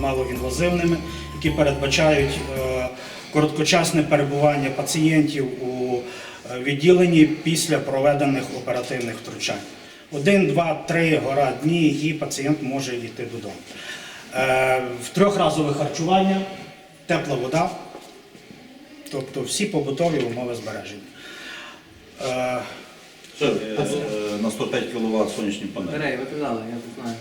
малоінвазивними, які передбачають е, короткочасне перебування пацієнтів у е, відділенні після проведених оперативних втручань. Один, два, три гора дні, і пацієнт може йти додому. Е, В трьохразове харчування, тепла вода, тобто всі побутові умови збереження. На 105 кВт сонячні панелі. Берей, ви казали, я тут знаю.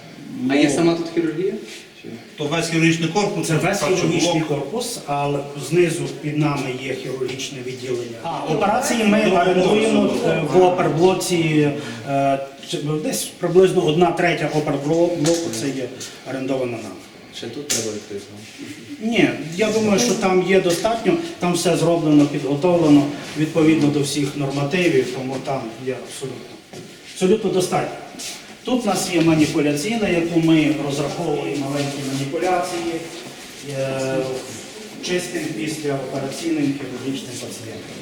А є сама тут хірургія? Чи? То весь хірургічний корпус, Це весь харчоблок. хірургічний корпус, але знизу під нами є хірургічне відділення. А операції ми орендуємо е, в оперблоці е, чи- десь приблизно одна третя оперблоку це є орендована нам. Ще тут треба відкрити. Ні, я думаю, що там є достатньо, там все зроблено, підготовлено відповідно до всіх нормативів, тому там є абсолютно, абсолютно достатньо. Тут у нас є маніпуляційна, яку ми розраховуємо маленькі маніпуляції, е, чистим після операційним хірургічним пацієнтам.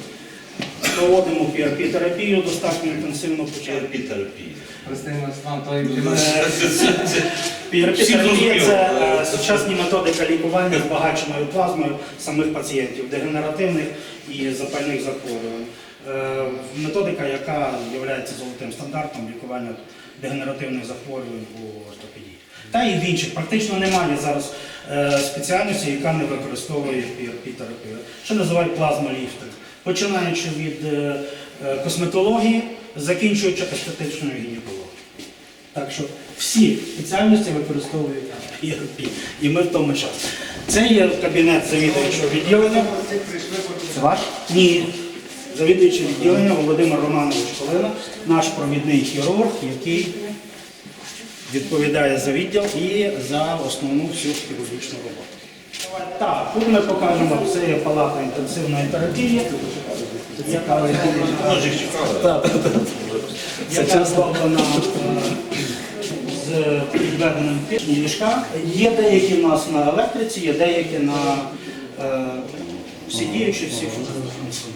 Проводимо PRP-терапію достатньо інтенсивно. Прости PRP-терапія це е, сучасні методика лікування збагаченою плазмою самих пацієнтів, дегенеративних і запальних захворювань. Е, Методика, яка є золотим стандартом лікування дегенеративних захворювань у ортопедії. Та і в інших. Практично немає зараз е, спеціальності, яка не використовує PRP-терапію. Що називають плазмоліфтинг. Починаючи від е, косметології, закінчуючи естетичною гінекологією. Так що всі спеціальності використовують PRP. І ми в тому часі. Це є кабінет завідуючого відділення. Це ваш? Ні. Завідуючий відділення Володимир Романович Колина, наш провідний хірург, який відповідає за відділ і за основну всю хірургічну роботу. Так, тут ми покажемо, це є палата інтенсивної терапії, яка, зроблена е, з підведеним пішні ліжка. Є деякі в нас на електриці, є деякі на е, всі діючі, всі функціонуючі.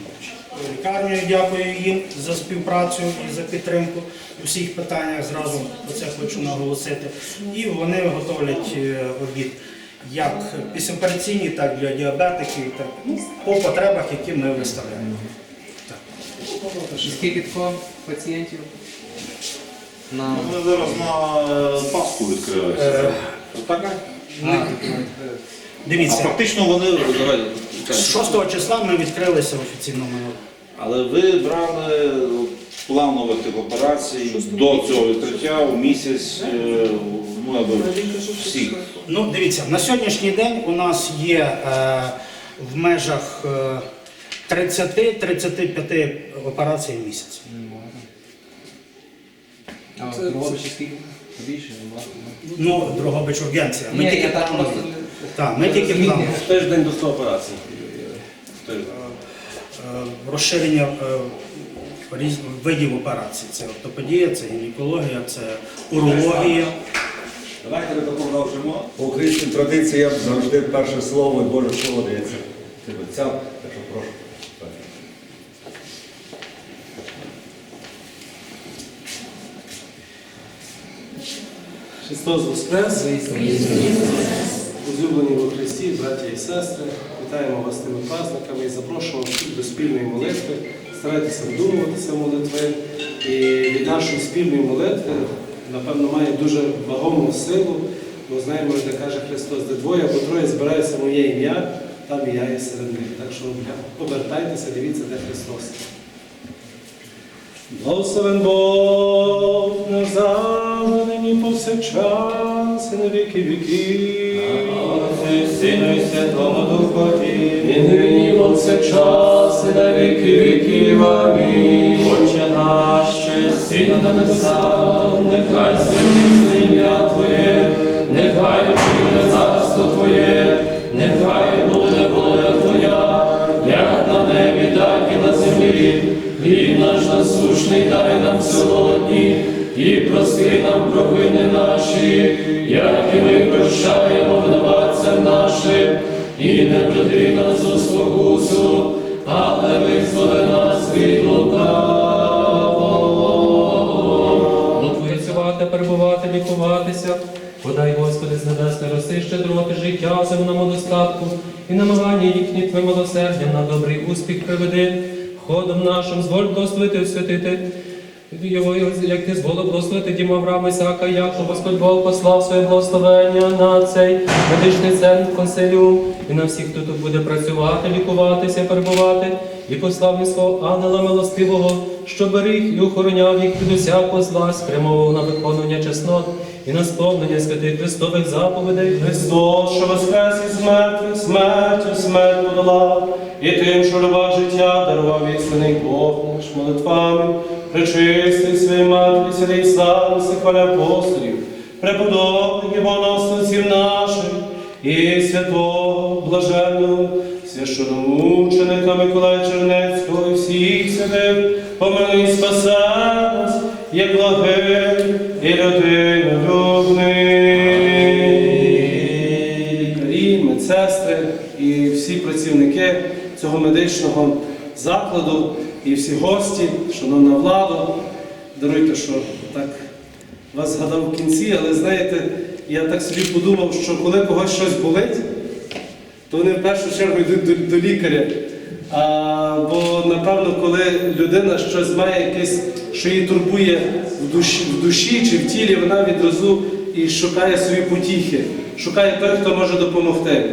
Лікарню дякую їм за співпрацю і за підтримку у всіх питаннях. Зразу про це хочу наголосити. І вони готовлять е, обід як післяопераційні, так і для діабетиків, так ну, по потребах, які ми виставляємо. Так. Скільки такого пацієнтів? На... Ми зараз на е, Пасху відкрилися. Так? А, А Дивіться, фактично вони, з 6 числа ми відкрилися офіційно минулого. Але ви брали планових операцій до цього відкриття у місяць, е, ну, аби всіх. Ну, дивіться, на сьогоднішній день у нас є е, в межах е, 30-35 операцій в місяць. А Дрогобичі скільки? Більше, набагато. Ну, Дрогобич ургенція. Ми Ні, тільки. Так, ми тільки планові. Тиждень до 100 операцій. Е, Розширення е, видів операцій. Це ортопедія, це гінекологія, це урологія. Давайте ми продовжимо. По українським традиціям завжди перше слово і Боже слово дається тим. Так що прошу. Христос Воскрес! Возлюблені во Христі, браті і сестри, вітаємо вас тими праздниками і запрошуємо всіх до спільної молитви. Старайтеся вдумуватися молитви. І від нашої спільної молитви, напевно, має дуже вагому силу, бо знаємо, де каже Христос, де двоє або троє збираються моє ім'я, там і я є серед них. Так що повертайтеся, дивіться, де Христос. Благословен Бог назавжди, нині повсякчас, і на віки віків. Сину і Святому Духові, І нині повсякчас, і на віки віків. Амінь. Отче наш, що сина на небесах, нехай святиться ім'я Твоє, нехай прийде царство Твоє, нехай буде воля Твоя, як на небі, так і на землі. Хліб наш насушний дай нам сьогодні, і прости нам провини наші, як і ми прощаємо винуватцям нашим, і не веди нас у спокусу, але визволи нас від лукавого. Працювати, перебувати, лікуватися, Подай, Господи, з небесної роси щедроти життя земному достатку, і намагання їхні Твоє милосердя на добрий успіх приведи. Ходом нашим зволь благословити освятити його, як ти зволив благословити дім Авраама, Ісаака, Якова, Господь Бог послав своє благословення на цей медичний центр консиліум і на всіх, хто тут буде працювати, лікуватися, перебувати, і послав свого ангела милостивого, що беріг і охороняв їх від усякого зла, спрямовував на виконання чеснот і на сповнення святих Христових заповідей. Христос, що воскрес із мертвих, смертю смерть подолав, і тим, що люба життя дарував істинний Бог наш молитвами, причистий своїй матері, святий слави, хваля апостолів, преподобних і богоносців наших, і святого блаженного, священомученика Миколая Чернецького і всіх святих, помилуй спасе нас, як благий і людинолюбний. Лікарі, медсестри і всі працівники цього медичного закладу, і всі гості, шановна влада, даруйте, що так вас згадав в кінці, але знаєте, я так собі подумав, що коли когось щось болить, то вони в першу чергу йдуть до, до лікаря. А, бо напевно, коли людина щось має якесь, що її турбує в душі, в душі чи в тілі, вона відразу і шукає собі потіхи, шукає той, хто може допомогти.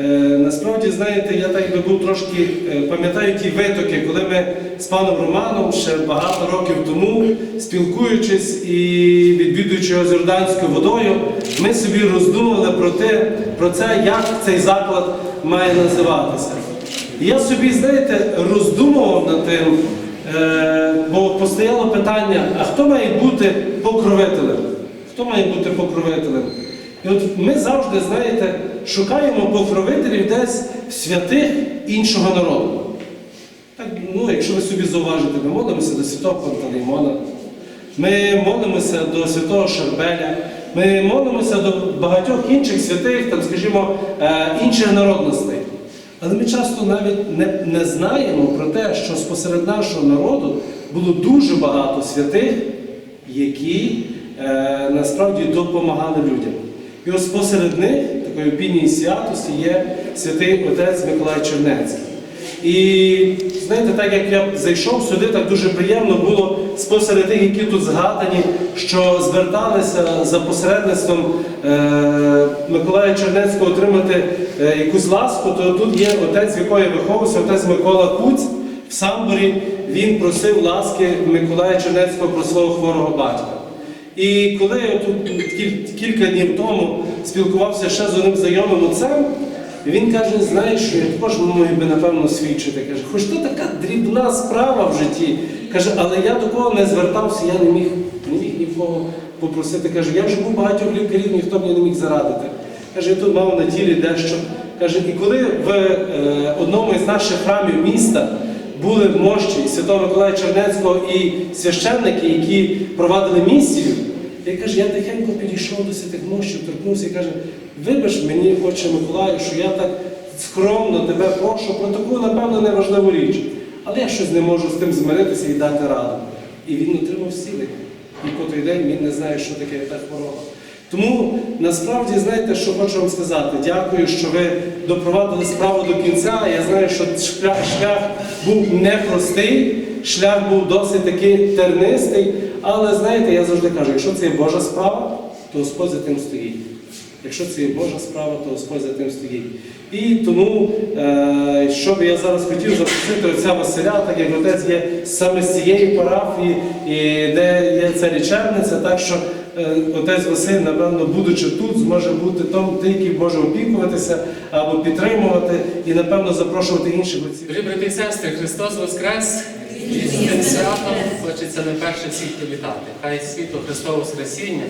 Е, насправді, знаєте, я так би був трошки, е, пам'ятаю ті витоки, коли ми з паном Романом ще багато років тому, спілкуючись і відвідуючи Йорданською водою, ми собі роздумували про те, про це, як цей заклад має називатися. І я собі, знаєте, роздумував над тим, е, бо постояло питання, а хто має бути покровителем? Хто має бути покровителем? І от ми завжди, знаєте, шукаємо покровителів десь святих іншого народу. Так, ну, якщо ви собі зауважите, ми молимося до святого Пантелеймона, ми молимося до святого Шербеля, ми молимося до багатьох інших святих, там, скажімо, е, інших народностей. Але ми часто навіть не, не знаємо про те, що спосеред нашого народу було дуже багато святих, які е, насправді допомагали людям. І ось посеред них, такої опінії святості, є святий отець Миколай Чернецький. І знаєте, так як я зайшов сюди, так дуже приємно було спосеред тих, які тут згадані, що зверталися за посередництвом е, Миколая Чернецького отримати е, якусь ласку, то тут є отець, в якого я виховувався, отець Микола Куць. В Самборі він просив ласки Миколая Чернецького про свого хворого батька. І коли я тут кілька днів тому спілкувався ще з одним знайомим отцем, він каже, знаєш, що я також міг би напевно свідчити. Каже, хоч то така дрібна справа в житті. Каже, але я до кого не звертався, я не міг, не міг нікого попросити. Каже, я вже був багатьох лікарів, ніхто мені не міг зарадити. Каже, я тут мав на тілі дещо. Каже, і коли в е, одному із наших храмів міста були мощі Святого Миколая Чернецького і священники, які провадили місію, я каже, я тихенько підійшов до святих мощів, торкнувся і каже, вибач мені, отче Миколаю, що я так скромно тебе прошу про таку, напевно, неважливу річ. Але я щось не можу з тим змиритися і дати раду. І він отримав зцілення. І по той день він не знає, що таке та хвороба. Тому насправді знаєте, що хочу вам сказати. Дякую, що ви допровадили справу до кінця. Я знаю, що шлях, шлях був непростий, шлях був досить таки тернистий. Але знаєте, я завжди кажу, якщо це є Божа справа, то Господь за тим стоїть. Якщо це є Божа справа, то Господь за тим стоїть. І тому, е, що би я зараз хотів запросити отця Василя, так як отець є саме з цієї парафії, і де є ця лічебниця, так що отець Василь, напевно, будучи тут, зможе бути том, той, який може опікуватися або підтримувати і, напевно, запрошувати інших отців. Дорогі брати і сестри, Христос Воскрес! Святом хочеться найперше всіх привітати. Хай світло Христового Воскресіння,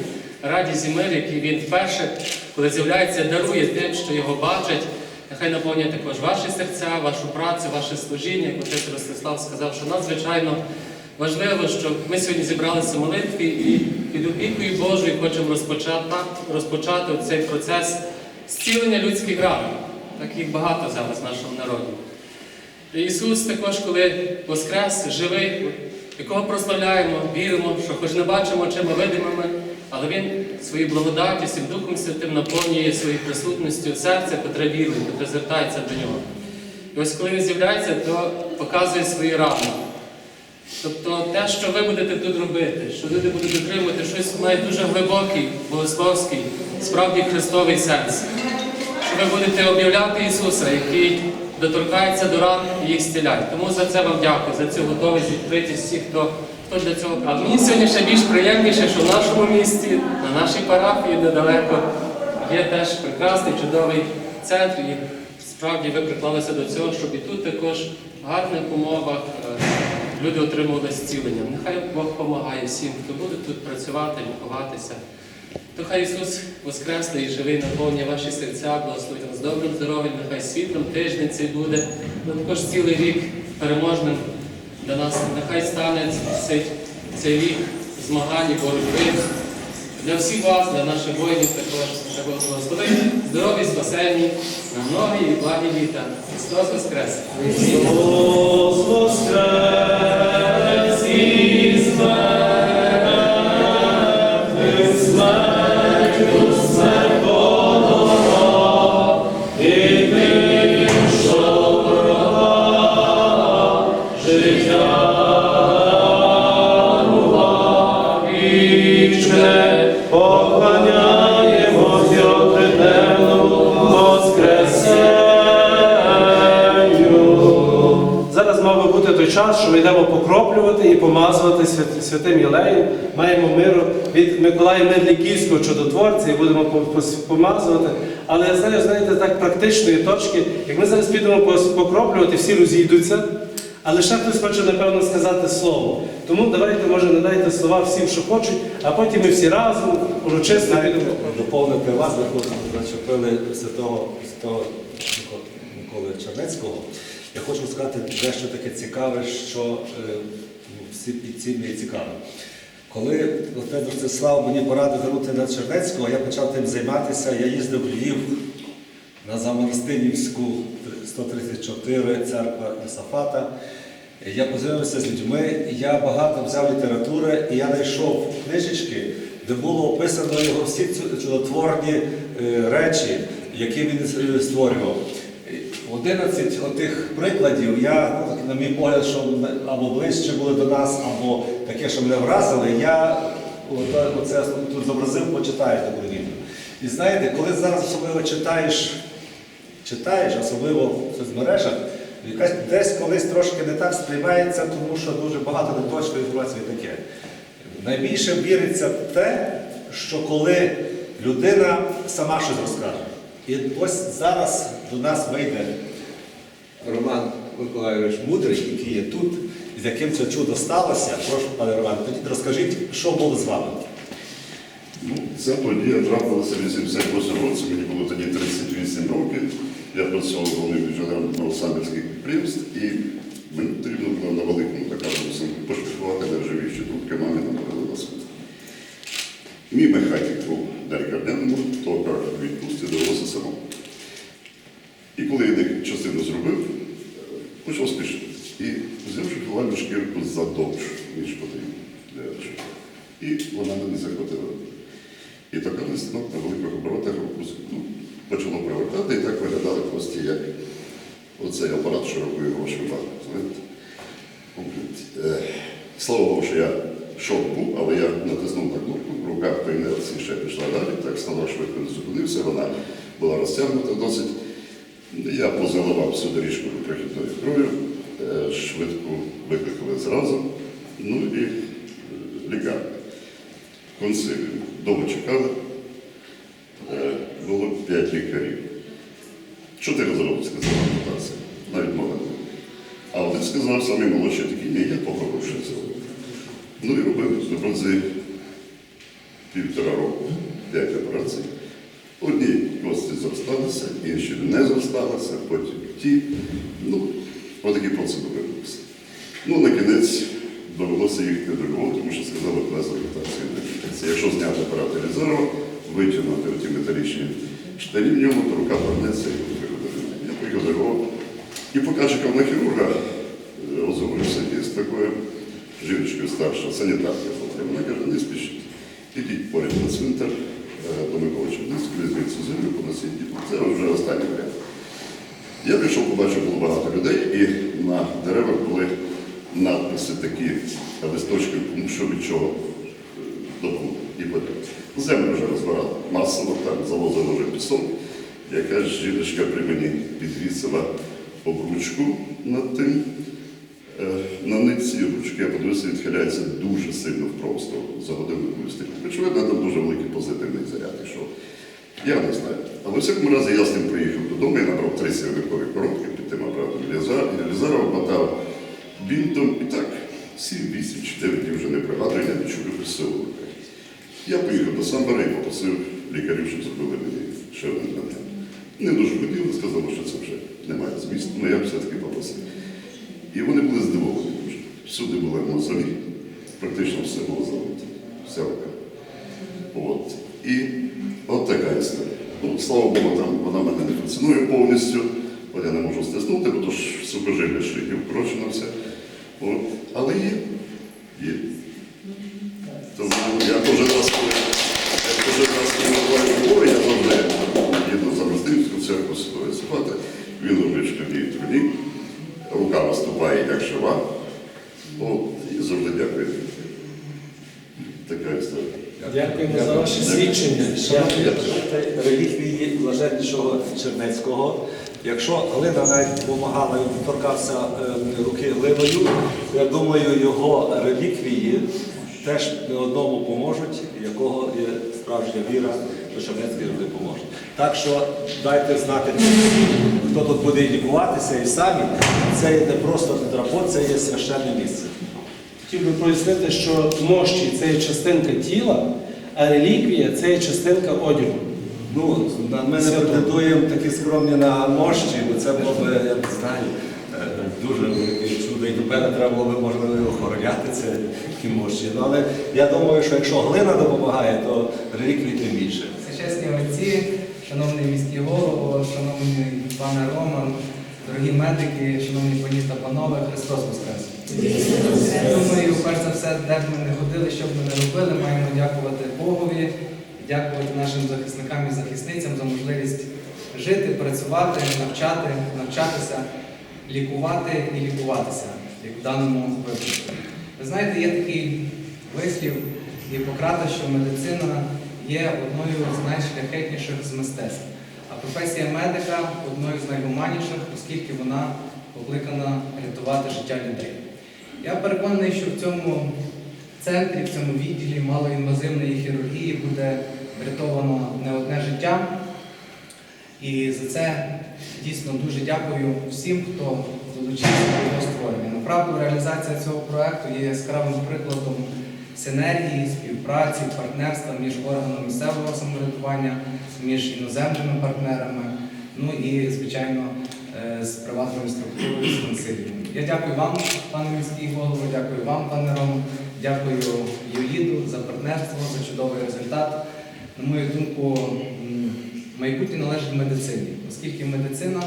радість і мир, який Він вперше, коли з'являється, дарує тим, що його бачать. Нехай наповнює також ваші серця, вашу працю, ваше служіння, як отець Ростислав сказав, що надзвичайно важливо, що ми сьогодні зібралися в молитві і під опікою Божою хочемо розпочати, розпочати цей процес зцілення людських ран. Так їх багато зараз в нашому народі. Ісус також, коли Воскрес, живий, якого прославляємо, віримо, що хоч не бачимо очима видимими, але Він своєю благодаттю, всім Духом Святим наповнює своєю присутністю серце, котре вірує, котре звертається до нього. І ось коли він з'являється, то показує свої рани. Тобто те, що ви будете тут робити, що люди будуть отримувати щось має дуже глибокий, богословський, справді Христовий сенс. Що ви будете об'являти Ісуса, який доторкається до ран і їх зціляє. Тому за це вам дякую, за цю готовість відкритість всіх, хто, хто для цього. А мені сьогодні ще більш приємніше, що в нашому місті, на нашій парафії недалеко, є теж прекрасний, чудовий центр. І справді ви приклалися до цього, щоб і тут також в гарних умовах е, люди отримували зцілення. Нехай Бог допомагає всім, хто буде тут працювати, лікуватися. То хай Ісус Воскреслий і живий наповнює ваші серця, благословить вас добрим здоров'ям, нехай світлом тиждень цей буде, ну також цілий рік переможним для нас. Нехай стане цей, цей рік змагань боротьби. Для всіх вас, для наших воїнів також треба Господи, Здорові, спасені, на нові і благі літа. Христос Воскрес! Христос воскрес із час, що ми йдемо покроплювати і помазувати святим Єлеєм. Маємо миру від Миколая Медліківського чудотворця і будемо помазувати. Але знаю, знаєте, так практичної точки, як ми зараз підемо покроплювати, всі розійдуться. Але ще хтось хоче, напевно, сказати слово. Тому давайте, може, надайте слова всім, що хочуть, а потім ми всі разом урочисто підемо. доповнити вас, ви зачепили святого Миколи Чернецького. Я хочу сказати дещо таке цікаве, що е, ну, всі під цим є цікаве. Коли отець Ростислав мені порадив звернути на Чернецького, я почав тим займатися. Я їздив в Львів на Замаростинівську 134 церква Ісафата. Я познайомився з людьми, я багато взяв літератури, і я знайшов книжечки, де було описано його всі чудотворні е, речі, які він е, створював. 11 отих прикладів, я, на мій погляд, що або ближче були до нас, або таке, що мене вразили, я оце тут зобразив, почитаю таку відео. І знаєте, коли зараз особливо читаєш читаєш, особливо в соцмережах, якась десь колись трошки не так сприймається, тому що дуже багато неточної інформації таке. Найбільше віриться в те, що коли людина сама щось розкаже. І ось зараз до нас вийде Роман Миколайович Мудрий, який є тут, з яким це чудо сталося. Прошу, пане Роман, тоді розкажіть, що було з вами. Ну, ця подія трапилася в 88 році, мені було тоді 38 років. Я працював головним інженером новосамбірських підприємств, і мені потрібно було на великому такому сумку пошпіхувати на живіші трубки мамі на на світ. Мій механік був на лікарняному, то кажуть, відпустці довелося самому. І коли я частину зробив, почав спішити. І взяв шоколадну шкірку задовж, ніж потрібно. для шоколаду. І вона мене захватила. І така листок на великих оборотах ну, почало привертати, і так виглядали кості, як оцей апарат, що рахує гроші в банку. знаєте. От, е, Слава Богу, що я шок був, але я натиснув на кнопку, в руках по інерції ще пішла далі, так станок швидко не зупинився, вона була розтягнута досить. Я позаливав всю доріжку прохідною кров'ю, е, швидко викликали зразу, ну і е, лікарня. Консиліум. Довго чекали. Е, Було п'ять лікарів. Чотири зробили, сказала ампутація. Навіть було. А один сказав, самий молодший такий, ні, я це робити. Ну і робив на півтора року, п'ять операцій. Одні кості зросталися, інші не зросталися, потім ті. Ну, отакі процедури робилися. Ну, на кінець довелося їх не друкувати, тому що сказали без ампутації не. Якщо зняти апарат резерву, витягнути ті металічні штані в ньому, то рука вернеться і буде виходити. Я поїхав до. І поки чекав на хірурга, е, розговорився із такою жіночкою старшою, санітаркою. Вона каже, не спішіть. Ідіть поряд на цвинтар, до Миколича, десь крізь цю землю по насінні. Це вже останній варіант. Я прийшов, побачив, було багато людей, і на деревах були надписи такі листочки, кому що від чого е, допомогти. І потрібно. Землю вже розбирали масово, там завозили вже пісок. Якась жіночка при мені підвісила обручку над тим. Е, На нитці ручки, я подивився, відхиляється дуже сильно в сторону. За годину вистиг. Очевидно, там дуже великий позитивний заряд ішов. Я не знаю. Але в всякому разі я з ним приїхав додому, я набрав три сірникові коробки, під тим апаратом Єлізара обмотав бінтом і так, сім, вісім, чи дев'ять днів вже не пригадую, я не чую безсилу. Я поїхав до Самбара і попросив лікарів, щоб зробили мені ще один рентген. Не дуже хотіли, сказали, що це вже немає змісту, але я все-таки попросив. І вони були здивовані. Всюди були мозолі, практично все було золото. вся рука. От. І от така історія. Ну, слава Богу, там вона мене не функціонує повністю, от я не можу стиснути, бо то ж сухожилля шиї вкорочено все. От. Але є. Є. свідчення. Реліквії блаженнішого Чернецького. Якщо глина навіть допомагала, він торкався е, руки глиною, я думаю, його реліквії теж не одному поможуть, якого є справжня віра, що Чернецький завжди поможе. Так що дайте знати, хто тут буде лікуватися і самі, це не просто драпот, це є священне місце. Хотів би пояснити, що мощі це є частинка тіла, а реліквія це є частинка одягу. Ну, на- ми не претендуємо такі скромні на мощі, бо це було б, я не знаю, е, дуже велике чудо. І до мене треба було б, можливо, охороняти це ті мощі. Ну, але я думаю, що якщо глина допомагає, то реліквії тим більше. Чесні отці, шановний міський голово, шановний пане Роман, дорогі медики, шановні пані та панове, Христос Воскрес! Думаю, перш за все, де б ми не ходили, що б ми не робили, маємо дякувати Богові, дякувати нашим захисникам і захисницям за можливість жити, працювати, навчати, навчатися, лікувати і лікуватися, як в даному випадку. Ви знаєте, є такий вислів Гіппократа, що медицина є одною з найшляхетніших з мистецтв, а професія медика одною з найгуманніших, оскільки вона покликана рятувати життя людей. Я переконаний, що в цьому центрі, в цьому відділі малоінвазивної хірургії буде врятовано не одне життя. І за це дійсно дуже дякую всім, хто долучився до його створення. Направду, реалізація цього проекту є яскравим прикладом синергії, співпраці, партнерства між органами місцевого самоврядування, між іноземними партнерами, ну і, звичайно, е, з приватною структурою, з консиліумом. Я дякую вам, пане міський голово, дякую вам, пане Рому, дякую ЮІДу за партнерство, за чудовий результат. На мою думку, майбутнє належить медицині, оскільки медицина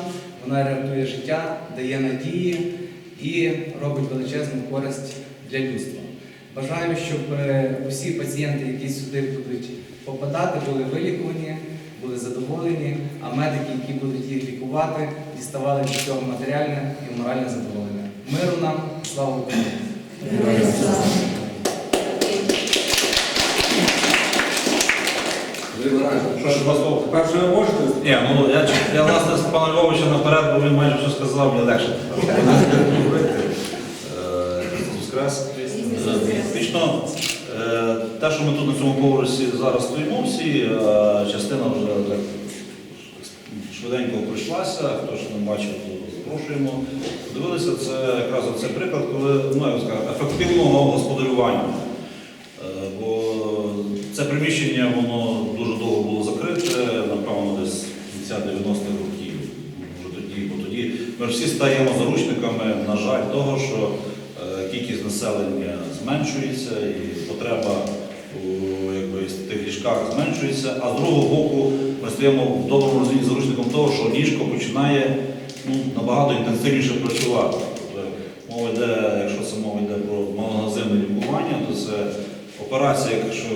вона рятує життя, дає надії і робить величезну користь для людства. Бажаю, щоб е, усі пацієнти, які сюди будуть попадати, були вилікувані, були задоволені, а медики, які будуть їх лікувати, діставали від цього матеріальне і моральне задоволення. Миру нам, слава Україні! Перше ви можете? Ні, ну я, я власне з пана Львовича наперед, бо він майже все сказав, мені легше. Е, Воскрес. Е, Фактично, е, те, що ми тут на цьому поверсі зараз стоїмо, всі, е, частина вже так швиденько пройшлася, хто ще не бачив, то запрошуємо. Дивилися, це якраз це приклад, коли ну, як сказати, ефективного господарювання. Е, Бо це приміщення воно дуже довго було закрите, напевно, десь з кінця 90-х років. Вже тоді, бо тоді ми всі стаємо заручниками, на жаль, того, що е, кількість населення зменшується і потреба у тих ліжках зменшується, а з другого боку ми стаємо в доброму розумінні заручником того, що ліжко починає ну, набагато інтенсивніше працювати. Тобто, мова йде, якщо це мова йде про малогазинне лікування, то це операція, якщо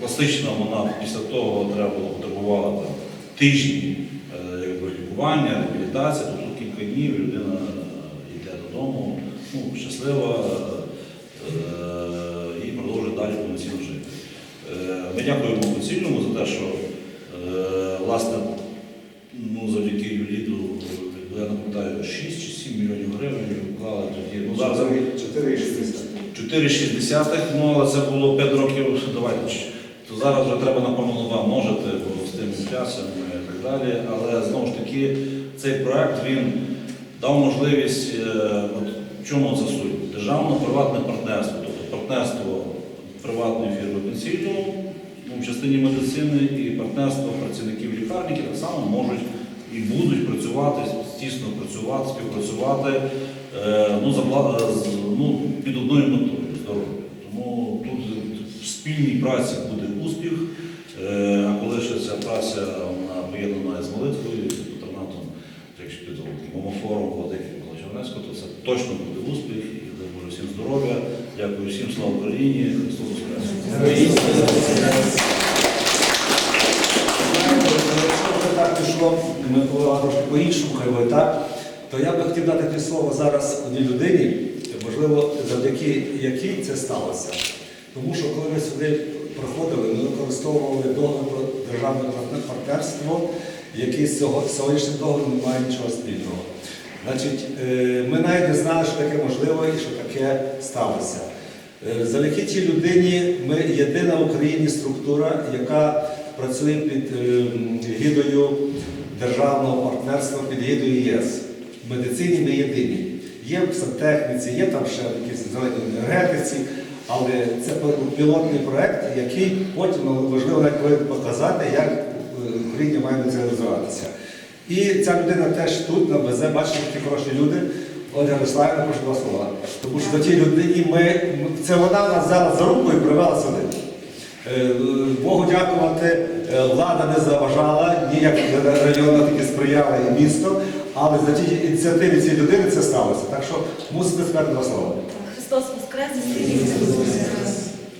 класична, вона після того треба було потребувала там, тижні е, якби, лікування, реабілітація, тобто кілька днів людина йде додому, ну, щаслива е, і продовжує далі повноцінно жити. Е, Ми дякуємо Поцільному за те, що е, власне ну, завдяки Юліду, я не пам'ятаю, 6 чи 7 мільйонів гривень вклали тоді. Ну, зараз 4,6, ну але це було 5 років, давайте. То зараз вже треба, напевно, два множити, бо з тим інфляціями і так далі. Але знову ж таки, цей проект він дав можливість, е, от, в чому це суть? Державно-приватне партнерство, тобто партнерство приватної фірми пенсійного ну, в частині медицини і партнерство працівників лікарні, які так само можуть і будуть працювати, тісно працювати, співпрацювати е, ну, за, ну, під одною метою здоров'я. Тому тут в спільній праці буде успіх, е, а коли ще ця праця вона поєднана з молитвою, з патронатом, якщо під момофором Микола Чернецького, то це точно буде успіх і дай всім здоров'я. Дякую всім, слава Україні, так пішло, Микола трошки по-іншому, буде так, то я би хотів дати слово зараз одній людині, можливо, завдяки якій це сталося. Тому що коли ми сюди приходили, ми використовували договір про державне партнерство, який з цього сьогоднішнім договором не має нічого спільного. Значить, е, ми навіть не знали, що таке можливо і що таке сталося. Е, Завдяки цій людині ми єдина в Україні структура, яка працює під е, гідою державного партнерства, під гідою ЄС. В медицині ми єдині. Є в сантехніці, є там ще якісь в зеленій енергетиці, але це пілотний проект, який потім важливо навіть показати, як Україна має до цього розвиватися. І ця людина теж тут, на БЗ, бачите, які хороші люди. Ольга Ярославівна, прошу два слова. Тому що до тій людині ми, це вона нас взяла за руку і привела сюди. Е, Богу дякувати, е, влада не заважала, ніяк районна таки сприяла і місто, але за ті ініціативи цієї людини це сталося. Так що мусите сказати два слова. Христос Воскрес!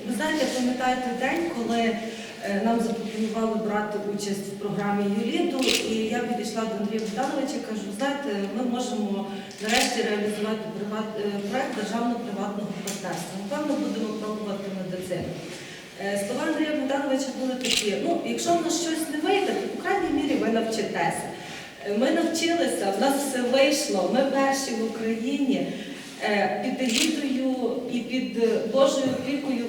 Ви знаєте, пам'ятаєте день, коли нам запропонували брати участь в програмі Юліту, і я підійшла до Андрія Богдановича кажу, знаєте, ми можемо нарешті реалізувати е, проект державно-приватного партнерства. Напевно, будемо пробувати медицину. Е, Слова Андрія Богдановича були такі: ну, якщо в нас щось не вийде, то по крайній мірі ви навчитеся. Е, Ми навчилися, в нас все вийшло. Ми перші в Україні е, під егідою і під е, Божою опікою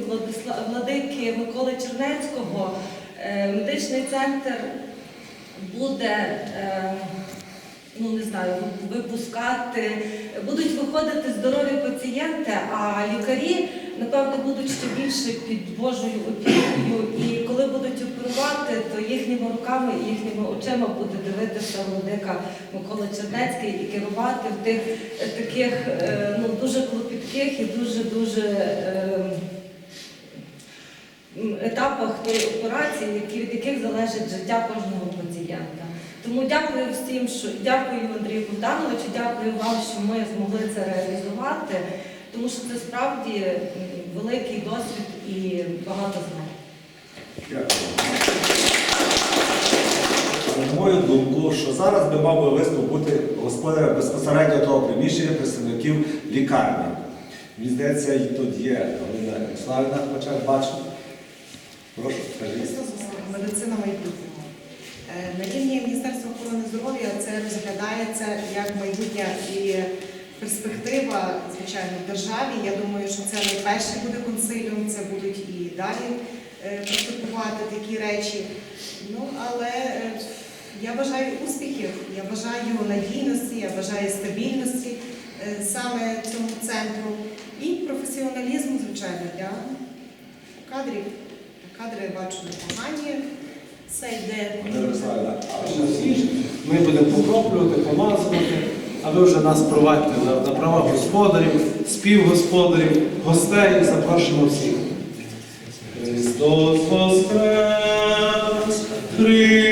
владики Миколи Чернецького е, медичний центр буде. е, Ну, не знаю, випускати, будуть виходити здорові пацієнти, а лікарі, напевно, будуть ще більше під Божою опікою. І коли будуть оперувати, то їхніми руками і їхніми очима буде дивитися владика Микола Чернецький і керувати в тих е, таких е, ну, дуже клопітких і дуже-дуже е, етапах тої операції, від яких залежить життя кожного пацієнта. Тому дякую всім, що дякую Андрію Богдановичу, дякую вам, що ми змогли це реалізувати, тому що це справді великий досвід і багато знань. На мою думку, що зараз би мав би виступ бути господарем безпосередньо того приміщення представників лікарні. Мені здається, і тут є Галина Ярославівна, хоча бачу. Прошу, скажіть. медицина майбутнього. Е, На рівні Міністерства охорони здоров'я це розглядається як майбутня і перспектива, звичайно, в державі. Я думаю, що це не перший буде консиліум, це будуть і далі практикувати такі речі. Ну, але е, я бажаю успіхів, я бажаю надійності, я бажаю стабільності е, саме цьому центру і професіоналізму, звичайно, для кадрів. Кадри бачу непогані. Все йде. Ми будемо покроплювати, помазувати, а ви вже нас провадьте на права господарів, співгосподарів, гостей, запрошуємо всіх. Христос Воскрес! Христос